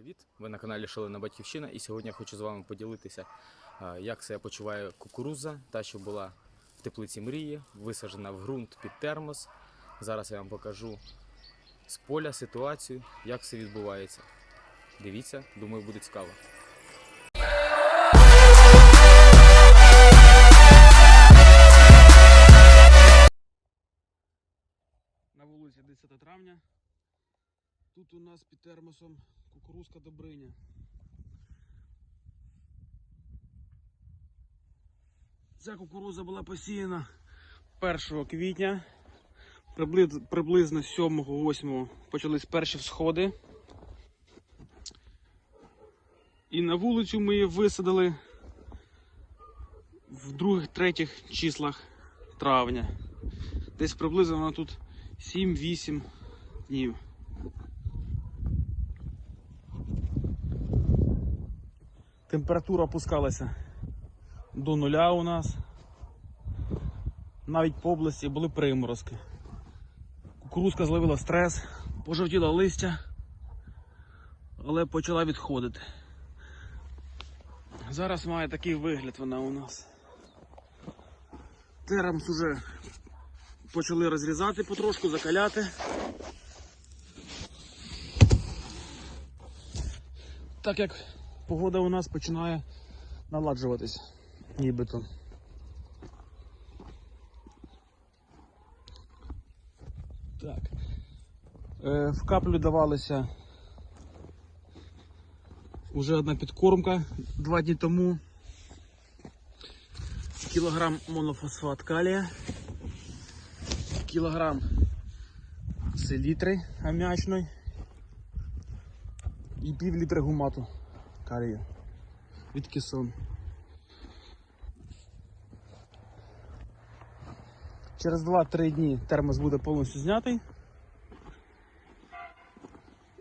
привіт! Ви на каналі Шалена Батьківщина і сьогодні я хочу з вами поділитися, як себе почуває кукуруза, та що була в теплиці мрії, висаджена в ґрунт під термос. Зараз я вам покажу з поля ситуацію, як все відбувається. Дивіться, думаю, буде цікаво. На вулиці 10 травня. Тут у нас під термосом кукурузка добриня. Ця кукуруза була посіяна 1 квітня. Приблизно, приблизно 7-8 почались перші всходи. І на вулицю ми її висадили в других-третіх числах травня. Десь приблизно вона тут 7-8 днів. Температура опускалася до нуля у нас. Навіть по області були приморозки. Кукурузка зловила стрес, пожовтіла листя, але почала відходити. Зараз має такий вигляд вона у нас. Теремс уже почали розрізати потрошку, закаляти. Так як погода у нас починає наладжуватись, нібито. Так. Е, в каплю давалися вже одна підкормка два дні тому. Кілограм монофосфат калія кілограм селітри аміачної і пів літри гумату калію від кисон. Через 2-3 дні термос буде повністю знятий.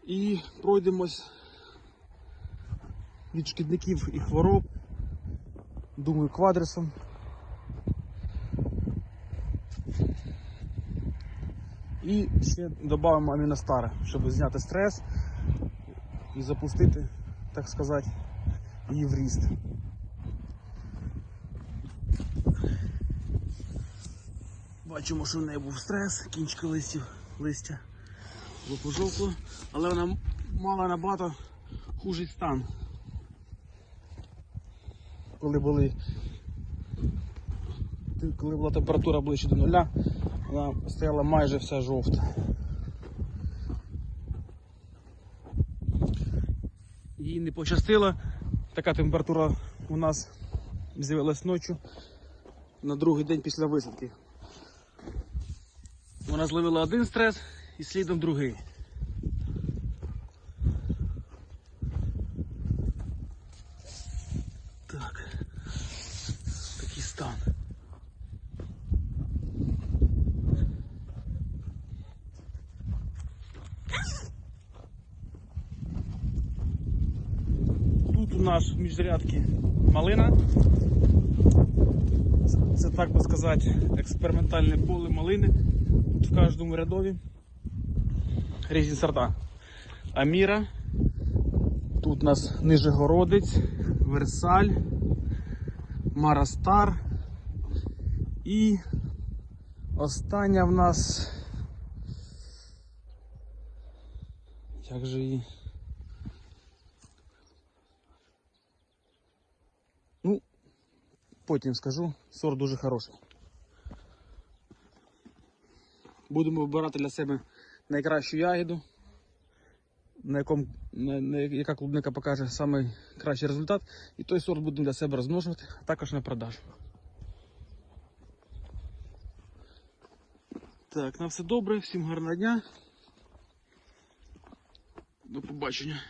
І пройдемось від шкідників і хвороб. Думаю, квадресом. І ще додамо аміностар, щоб зняти стрес і запустити, так сказати, її в. Бачимо, що в неї був стрес, кінчики листів, листя було але вона мала набагато хужий стан. Коли були коли була температура ближче до нуля, вона стояла майже вся жовта. Їй не пощастило. Така температура у нас з'явилась ночі на другий день після висадки. Вона зловила один стрес і слідом другий. Так. Такий стан. Тут у нас міжрядки малина. Це так би сказати, експериментальне поле малини. Тут в кожному рядові різні сорта. Аміра. Тут у нас Нижегородець, Версаль, Марастар. І остання в нас. Як же її? Потім скажу, сорт дуже хороший. Будемо вибирати для себе найкращу ягіду, на якому, на, на, яка клубника покаже найкращий результат, і той сорт будемо для себе розмножувати, а також на продажу. Так, на все добре, всім гарного дня. До побачення.